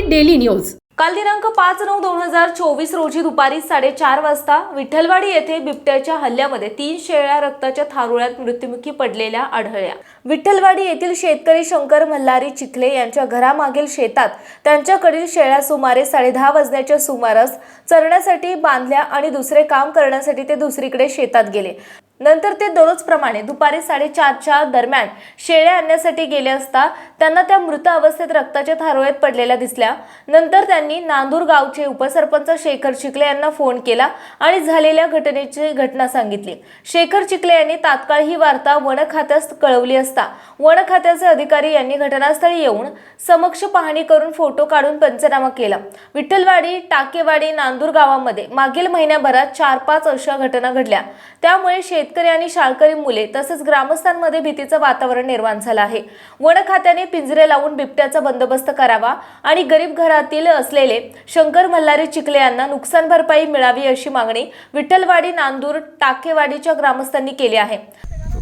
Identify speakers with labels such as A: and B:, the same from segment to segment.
A: Marathi daily news.
B: काल दिनांक पाच नऊ दोन हजार चोवीस रोजी दुपारी साडेचार वाजता विठ्ठलवाडी येथे बिबट्याच्या हल्ल्यामध्ये तीन शेळ्या रक्ताच्या थारुळ्यात मृत्युमुखी पडलेल्या आढळल्या. विठ्ठलवाडी येथील शेतकरी शंकर मल्हारी चिखले यांच्या घरामागील शेतात त्यांच्याकडील शेळ्या सुमारे साडेदहा वाजण्याच्या सुमारास चरण्यासाठी बांधल्या आणि दुसरे काम करण्यासाठी ते दुसरीकडे शेतात गेले. नंतर ते दररोजप्रमाणे दुपारी साडेचारच्या दरम्यान शेळ्या आणण्यासाठी गेले असता त्यांना त्या मृत अवस्थेत रक्ताच्या थारोळ्यात पडलेल्या दिसल्या. नंतर त्यांनी नांदूर गावचे उपसरपंच शेखर चिखले यांना फोन केला आणि झालेल्या घटनेची घटना सांगितली. शेखर चिखले यांनी तात्काळ ही वार्ता वन खात्यास कळवली असता वन खात्याचे अधिकारी यांनी घटनास्थळी येऊन समक्ष पाहणी करून फोटो काढून पंचनामा केला. विठ्ठलवाडी टाकेवाडी नांदूर गावामध्ये मागील महिन्याभरात चार पाच अशा घटना घडल्या. त्यामुळे शेत शेतकरी आणि शाळकरी मुले तसेच ग्रामस्थांमध्ये भीतीचं वातावरण निर्माण झालं आहे. वन खात्याने पिंजरे लावून बिबट्याचा बंदोबस्त करावा आणि गरीब घरातील असलेले शंकर मल्हारी चिखले यांना नुकसान भरपाई मिळावी अशी मागणी विठ्ठलवाडी नांदूर टाकेवाडीच्या ग्रामस्थांनी केली आहे.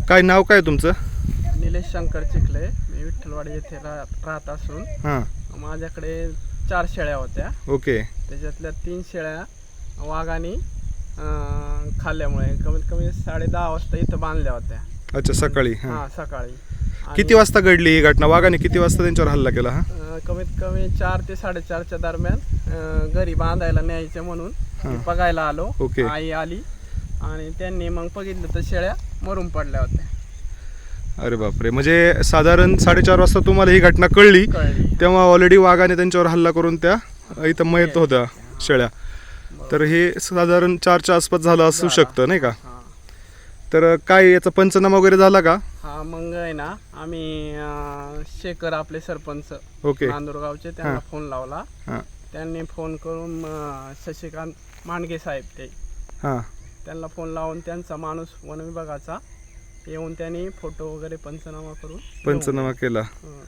C: काय नाव काय तुमचं?
D: निलेश शंकर चिखले. मी विठ्ठलवाडी येथे राहत असून
C: हां.
D: माझ्याकडे चार शेळ्या होत्या.
C: ओके.
D: त्याच्यातल्या तीन शेळ्या वाघाने अं, खाल्ल्यामुळे. कमीत कमी साडे दहा वाजता इथं बांधल्या होत्या.
C: अच्छा सकाळी हां.
D: हां सकाळी. आणि,
C: किती वाजता घडली ही घटना? वाघाने किती वाजता त्यांच्यावर हल्ला केला हा?
D: अं, कमीत कमी चार ते साडेचारच्या दरम्यान अं, घरी बांधायला न्यायचे म्हणून
C: हां.
D: बघायला आलो.
C: ओके.
D: आई आली आणि त्यांनी मग बघितलं तर शेळ्या मरून पडल्या होत्या.
C: अरे बापरे. म्हणजे साधारण साडेचार वाजता तुम्हाला ही घटना कळली.
D: कळली.
C: तेव्हा ऑलरेडी वाघाने त्यांच्यावर हल्ला करून त्या इथं मयत होत्या. शेळ्या. तर हे साधारण चारच्या आसपास झालं असू शकतं नाही का?
D: हां.
C: तर काय याचा पंचनामा वगैरे झाला का?
D: हा मग आहे ना आम्ही अं, शेखर आपले सरपंच
C: ओके.
D: नांदूरगावचे त्यांना. फोन लावला.
C: हां.
D: त्यांनी फोन करून अं, शशिकांत मांडगे साहेब ते
C: हां.
D: त्यांना फोन लावून त्यांचा माणूस वन विभागाचा येऊन त्यांनी फोटो वगैरे पंचनामा करून
C: पंचनामा केला.
D: हं.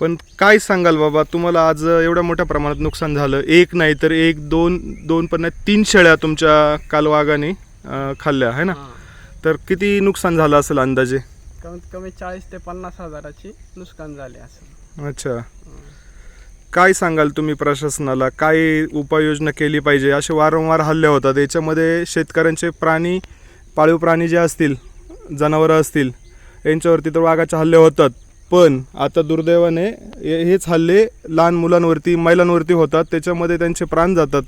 C: पण काय सांगाल बाबा? तुम्हाला आज एवढ्या मोठ्या प्रमाणात नुकसान झालं. एक नाही तर एक दोन दोन पण नाही तीन शेळ्या तुमच्या काल वाघाने अं, खाल्ल्या आहे ना. तर किती नुकसान झालं असेल अंदाजे?
D: कमीत कमी चाळीस ते पन्नास हजाराची नुकसान झाले असं
C: अच्छा. काय सांगाल तुम्ही प्रशासनाला? काय उपाययोजना केली पाहिजे? असे वारंवार हल्ले होतात. याच्यामध्ये शेतकऱ्यांचे प्राणी पाळीव प्राणी जे असतील जनावरं असतील यांच्यावरती तर वाघाचे हल्ले होतात. पण आता दुर्दैवाने हे- हेच हल्ले लहान मुलांवरती महिलांवरती होतात. त्याच्यामध्ये त्यांचे प्राण जातात.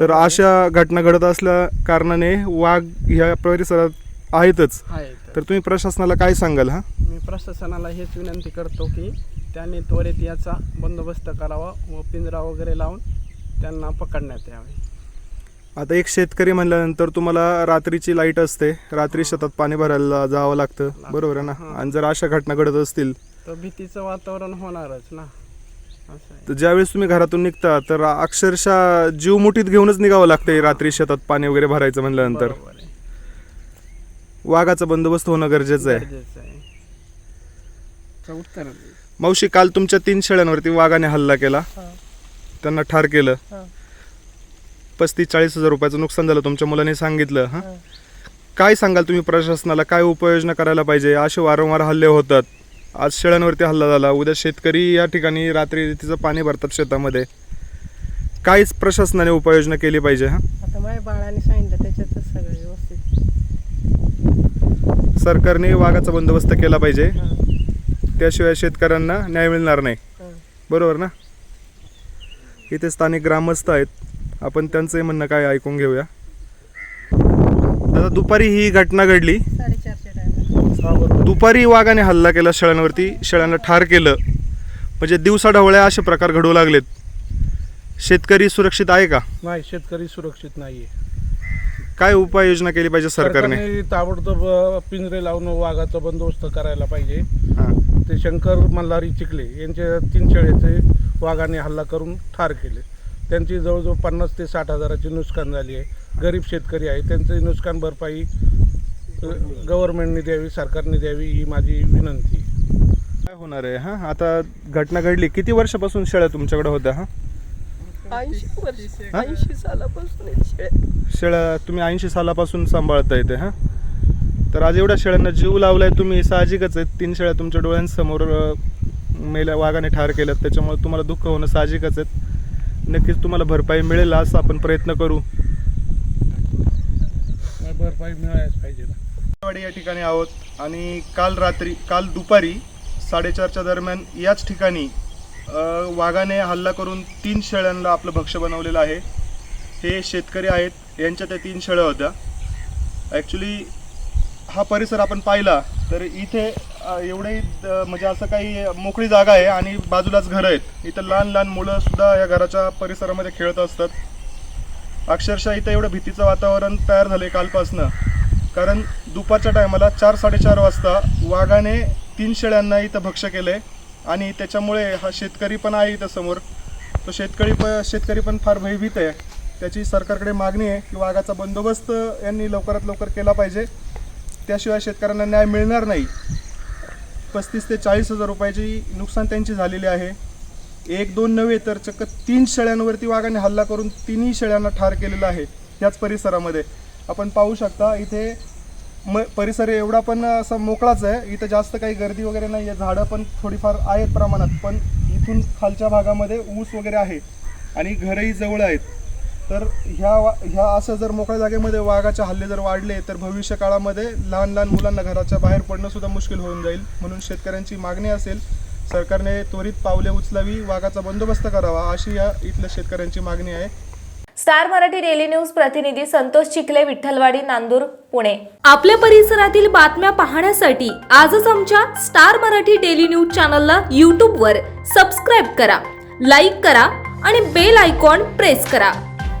C: तर. अशा घटना घडत असल्या कारणाने वाघ ह्या परिसरात आहेतच.
D: आहे तर.
C: तर तुम्ही प्रशासनाला काय सांगाल हा?
D: मी प्रशासनाला हेच विनंती करतो की त्यांनी त्वरित याचा बंदोबस्त करावा व पिंजरा वगैरे लावून त्यांना पकडण्यात यावे.
C: आता एक शेतकरी म्हणल्यानंतर तुम्हाला रात्रीची लाइट असते. रात्री शेतात पाणी भरायला जावं लागतं. बरोबर आहे ना?
D: हां.
C: आणि जर अशा घटना घडत असतील.
D: तर भीतीचं वातावरण होणारच ना.
C: तर ज्यावेळेस तुम्ही घरातून निघता तर अक्षरशः जीव मुठीत घेऊनच निघावं लागतंय रात्री शेतात पाणी वगैरे भरायचं म्हणल्यानंतर. वाघाचा बंदोबस्त होणं गरजेचं आहे. मावशी काल तुमच्या तीन शेळ्यांवरती वाघाने हल्ला केला. त्यांना ठार केलं. पस्तीस चाळीस हजार रुपयाचं नुकसान झालं तुमच्या मुलाने सांगितलं हां? काय सांगाल तुम्ही प्रशासनाला? काय उपाययोजना करायला पाहिजे? असे वारंवार हल्ले होतात. आज शेळ्यांवरती हल्ला झाला. उद्या शेतकरी या ठिकाणी रात्री तिचं पाणी भरतात शेतामध्ये. काहीच प्रशासनाने उपाययोजना केली पाहिजे हां?
E: आता माझ्या बाळाने सांगितलं त्याच्यातच सगळं व्यवस्थित.
C: सरकारने वाघाचा बंदोबस्त केला पाहिजे. त्याशिवाय शेतकऱ्यांना न्याय मिळणार नाही. बरोबर ना? इथे स्थानिक ग्रामस्थ आहेत. आपण त्यांचंही म्हणणं काय ऐकून घेऊया. दादा दुपारी ही घटना घडली. दुपारी वाघाने हल्ला केला शेळ्यांवरती. शेळ्यांना ठार केलं. म्हणजे दिवसा ढवळ्या असे प्रकार घडू लागलेत. शेतकरी सुरक्षित आहे का?
F: नाही शेतकरी सुरक्षित नाहीये.
C: काय उपाययोजना केली पाहिजे सरकारने?
F: ताबडतोब पिंजरे लावून वाघाचा बंदोबस्त करायला पाहिजे.
C: हां.
F: ते शंकर मल्हारी चिखले यांच्या तीन शेळ्याचे वाघाने हल्ला करून ठार केले. त्यांची जवळजवळ पन्नास ते साठ हजाराची नुकसान झाली आहे. गरीब शेतकरी आहे. त्यांची नुकसान भरपाई गव्हर्नमेंटने द्यावी सरकारने द्यावी ही माझी विनंती.
C: काय होणार आहे? हां आता घटना घडली. किती वर्षापासून शेळ्या तुमच्याकडे होत्या हां?
E: ऐंशी वर्ष
C: हां?
E: ऐंशी सालापासून आहेत शेळ्या.
C: शेळ्या तुम्ही ऐंशी सालापासून सांभाळता येते हां? तर आज एवढ्या शेळ्यांना जीव लावलाय तुम्ही साहजिकच आहे तीन शेळ्या तुमच्या डोळ्यांसमोर अं, मेल्या वाघाने ठार केलं त्याच्यामुळे तुम्हाला दुःख होणं साहजिकच आहे नक्कीच तुम्हाला भरपाई मिळेल असं आपण प्रयत्न करू.
F: भरपाई मिळायच पाहिजे ना.
C: या ठिकाणी आहोत आणि काल रात्री काल दुपारी साडेचारच्या दरम्यान याच ठिकाणी वाघाने हल्ला करून तीन शेळ्यांना आपलं भक्ष्य बनवलेलं आहे. हे शेतकरी आहेत यांच्या त्या तीन शेळ्या होत्या. ॲक्च्युली हा परिसर आपण पाहिला तर इथे अ, एवढे म्हणजे असं काही मोकळी जागा आहे आणि बाजूलाच घरं आहेत. इथं लहान लहान मुलं सुद्धा या घराच्या परिसरामध्ये खेळत असतात. अक्षरशः इथं एवढं भीतीचं वातावरण तयार झालं आहे कालपासनं. कारण दुपारच्या टायमाला चार साडेचार वाजता वाघाने तीन शेळ्यांना इथं भक्ष केलं आहे आणि त्याच्यामुळे हा शेतकरी पण आहे इथं समोर. तो शेतकरी प शेतकरी पण फार भयभीत आहे. त्याची सरकारकडे मागणी आहे की वाघाचा बंदोबस्त यांनी लवकरात लवकर केला पाहिजे. त्याशिवाय शेतकऱ्यांना न्याय मिळणार नाही. पस्तीस ते चाळीस हजार रुपयाची नुकसान त्यांची झालेली आहे. एक दोन नव्हे तर चक्क तीन शेळ्यांवरती वाघाने हल्ला करून तिन्ही शेळ्यांना ठार केलेलं आहे याच परिसरामध्ये. आपण पाहू शकता इथे म परिसर एवढा पण असा मोकळाच आहे. इथं जास्त काही गर्दी वगैरे नाही आहे. झाडं पण थोडीफार आहेत प्रमाणात पण इथून खालच्या भागामध्ये ऊस वगैरे आहे आणि घरही जवळ आहेत. तर ह्या वा ह्या असं जर मोकळ्या जागेमध्ये वाघाचे हल्ले जर वाढले तर भविष्य काळामध्ये लहान लहान मुलांना घराच्या बाहेर पडणं सुद्धा मुश्किल होऊन जाईल. म्हणून शेतकऱ्यांची मागणी असेल सरकारने त्वरित पावले उचलावी वाघाचा बंदोबस्त करावा अशी या इथल्या शेतकऱ्यांची मागणी आहे.
B: स्टार मराठी डेली न्यूज प्रतिनिधी संतोष चिखले विठ्ठलवाडी नांदूर पुणे. आपल्या परिसरातील बातम्या पाहण्यासाठी आजच आमच्या स्टार मराठी डेली न्यूज चॅनलला यूट्यूबवर सबस्क्राईब करा लाईक करा आणि बेल आयकॉन प्रेस करा.